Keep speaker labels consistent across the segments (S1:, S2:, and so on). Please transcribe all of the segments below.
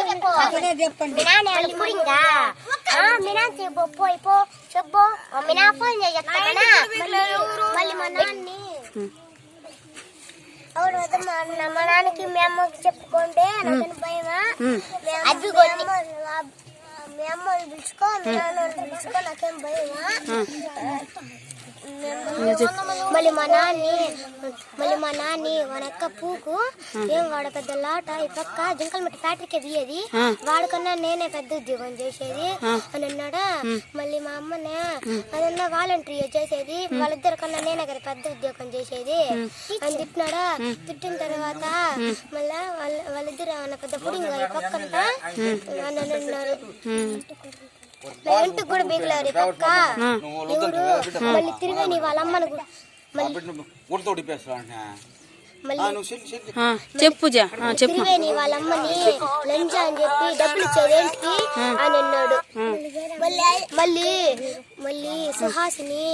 S1: చెప్పు. చెప్పు ఫోన్ చెప్తానా మళ్ళీ మా నాన్ని అవును మా నాన్నకి మీ అమ్మకి చెప్పుకుంటే నాకని భయమా? అది మీ అమ్మ పిలుచుకో మీ నాన్న వాళ్ళని పిలుచుకో నాకేం భయమా మళ్ళీ మా నాన్ని మళ్ళీ మా నాన్ని వనక్క పూకు ఏం వాడ పెద్ద లాట ఈ పక్క జింకల మట్టి ఫ్యాక్టరీకి తీయేది. వాడికన్నా నేనే పెద్ద ఉద్యోగం చేసేది. అని అన్నాడా మళ్ళీ మా అమ్మనే అదన్నా వాలంటరీ చేసేది. వాళ్ళిద్దరి కన్నా నేనే కదా పెద్ద ఉద్యోగం చేసేది. అని తిట్టినాడా తిట్టిన తర్వాత మళ్ళా వాళ్ళ వాళ్ళిద్దరు ఏమన్నా పెద్ద పుడింగ్ ఈ పక్కంతా? అని అన్నారు ఇంటికి కూడా బీగలేరు ఈ పక్క ఎవరు మళ్ళీ తిరిగి నీ వాళ్ళ అమ్మను కూడా- మళ్ళీ
S2: ఉడత ఉడిపేస్తా
S3: చెప్పు చెప్పు
S1: తిరిగి నీ వాళ్ళ అమ్మని లంచ అని చెప్పి డబ్బులు ఇచ్చేది ఏంటికి అని అన్నాడు. మళ్ళీ మళ్ళీ సుహాసిని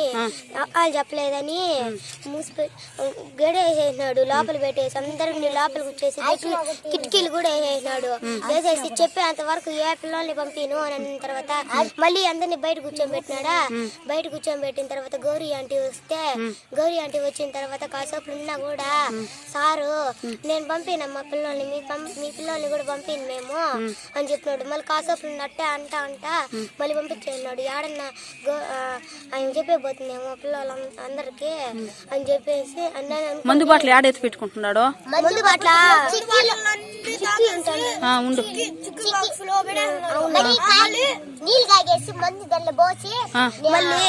S1: వాళ్ళు చెప్పలేదని మూసి గడేసేసినాడు. లోపల పెట్టేసి అందరిని లోపలికి వచ్చేసి కిటికీలు కూడా వేసేసినాడు. వేసేసి చెప్పేంత వరకు ఏ పిల్లల్ని పంపిను అని అన్న తర్వాత మళ్ళీ అందరిని బయట కూర్చోబెట్టినాడా? బయట కూర్చోబెట్టిన తర్వాత గౌరీ ఆంటీ వస్తే గౌరీ ఆంటీ వచ్చిన తర్వాత కాసేపు ఉన్నా కూడా సారు నేను పంపిన మా పిల్లల్ని మీ మీ పిల్లల్ని కూడా పంపిను మేము. అని చెప్పినాడు. మళ్ళీ కాసేపు ఉన్నట్టే అంట అంట మళ్ళీ పంపించేసినాడు. ఏడన్నా ఆయన చెప్పేపోతుందేమో పిల్లలు అందరికి అని చెప్పేసి.
S3: మందు బాటలు ఏడెత్తి పెట్టుకుంటున్నాడు?
S1: మందు బాట్ల? చిక్కీ ఉంటాడు.
S3: ఆ, ఉండు.
S1: నీళ్ళు తాగేసి మందు దాంట్లో పోసి మళ్ళీ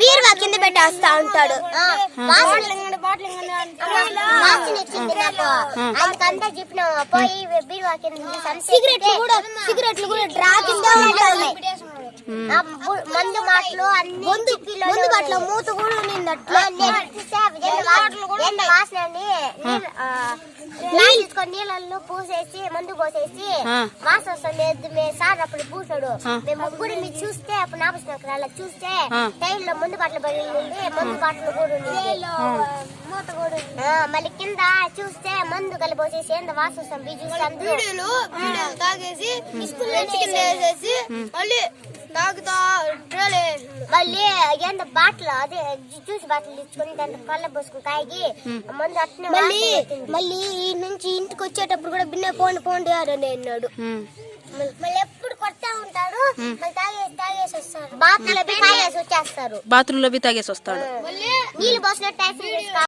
S1: బీరువా కింద పెట్టేస్తా ఉంటాడు. సిగరెట్లు కూడా సిగరెట్లు కూడా డ్రా కింద ఉంటాయి. మందు మాటలు అన్ని మందు బాటలో మూత కూడా ఉంది అట్లా వాసన అండి నీళ్ళు, ఆ, నీళ్ళు తీసుకొని నీళ్ళల్లో పూసేసి మందు పోసేసి. వాసన వస్తుంది. ఎద్దు మే సార్ అప్పుడు పూసాడు. మేము ముగ్గురు మీరు చూస్తే అప్పుడు నాపసిన అలా చూస్తే. టైంలో ముందు బట్టలు పడి ఉంది మందు బట్టలు కూడా ఉంది మూత కూడా మళ్ళీ కింద చూస్తే మందు కలిపోసేసి ఏందో వాసన
S4: వీడియోలు తాగేసి మళ్ళీ
S1: మళ్ళీ ఏందో బాటలు అదే జ్యూస్ బాటలు ఇచ్చుకొని దాంట్లో కళ్ళ పోసుకుని తాగి మందు అట్నే మళ్ళీ మళ్ళీ ఈ నుంచి ఇంటికి వచ్చేటప్పుడు కూడా బిన్నె పోండి పోండి అని అన్నాడు. మళ్ళీ ఎప్పుడు కొడతా ఉంటాడు. మళ్ళీ తాగేసి తాగేసి వస్తారు బాత్రూంలో పోయి తాగేసి వచ్చేస్తారు.
S3: బాత్రూంలో పోయి తాగేసి వస్తాడు.
S1: నీళ్ళు పోసినట్టు